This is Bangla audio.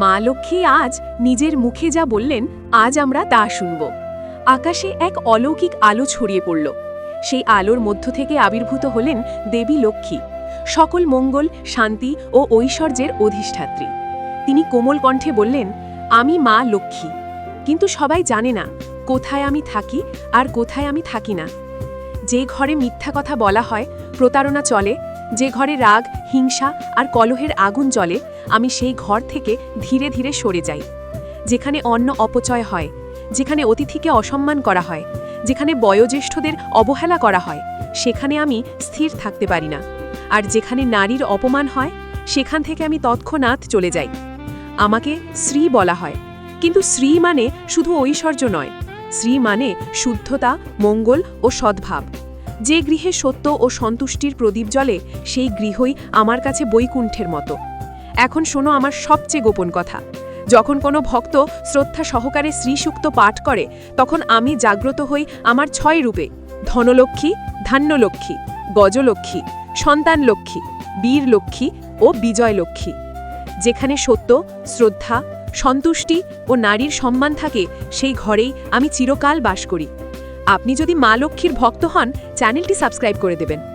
মা লক্ষ্মী আজ নিজের মুখে যা বললেন, আজ আমরা তা শুনব। আকাশে এক অলৌকিক আলো ছড়িয়ে পড়ল। সেই আলোর মধ্য থেকে আবির্ভূত হলেন দেবী লক্ষ্মী, সকল মঙ্গল, শান্তি ও ঐশ্বর্যের অধিষ্ঠাত্রী। তিনি কোমল কণ্ঠে বললেন, আমি মা লক্ষ্মী, কিন্তু সবাই জানে না কোথায় আমি থাকি আর কোথায় আমি থাকি না। যে ঘরে মিথ্যা কথা বলা হয়, প্রতারণা চলে যে ঘরে রাগ, হিংসা আর কলহের আগুন জ্বলে, আমি সেই ঘর থেকে ধীরে ধীরে সরে যাই। যেখানে অন্ন অপচয় হয়, যেখানে অতিথিকে অসম্মান করা হয়, যেখানে বয়োজ্যেষ্ঠদের অবহেলা করা হয়, সেখানে আমি স্থির থাকতে পারি না। আর যেখানে নারীর অপমান হয়, সেখান থেকে আমি তৎক্ষণাৎ চলে যাই। আমাকে শ্রী বলা হয়, কিন্তু শ্রী মানে শুধু ঐশ্বর্য নয়। শ্রী মানে শুদ্ধতা, মঙ্গল ও সদ্ভাব। যে গৃহে সত্য ও সন্তুষ্টির প্রদীপ জ্বলে, সেই গৃহই আমার কাছে বৈকুণ্ঠের মতো। এখন শোনো আমার সবচেয়ে গোপন কথা। যখন কোনো ভক্ত শ্রদ্ধা সহকারে শ্রীসুক্ত পাঠ করে, তখন আমি জাগ্রত হই আমার ছয় রূপে। ধনলক্ষ্মী, ধান্যলক্ষ্মী, গজলক্ষ্মী, সন্তানলক্ষ্মী, বীরলক্ষ্মী ও বিজয়লক্ষ্মী। যেখানে সত্য, শ্রদ্ধা, সন্তুষ্টি ও নারীর সম্মান থাকে, সেই ঘরেই আমি চিরকাল বাস করি। আপনি যদি মা লক্ষ্মীর ভক্ত হন চ্যানেলটি সাবস্ক্রাইব করে দেবেন।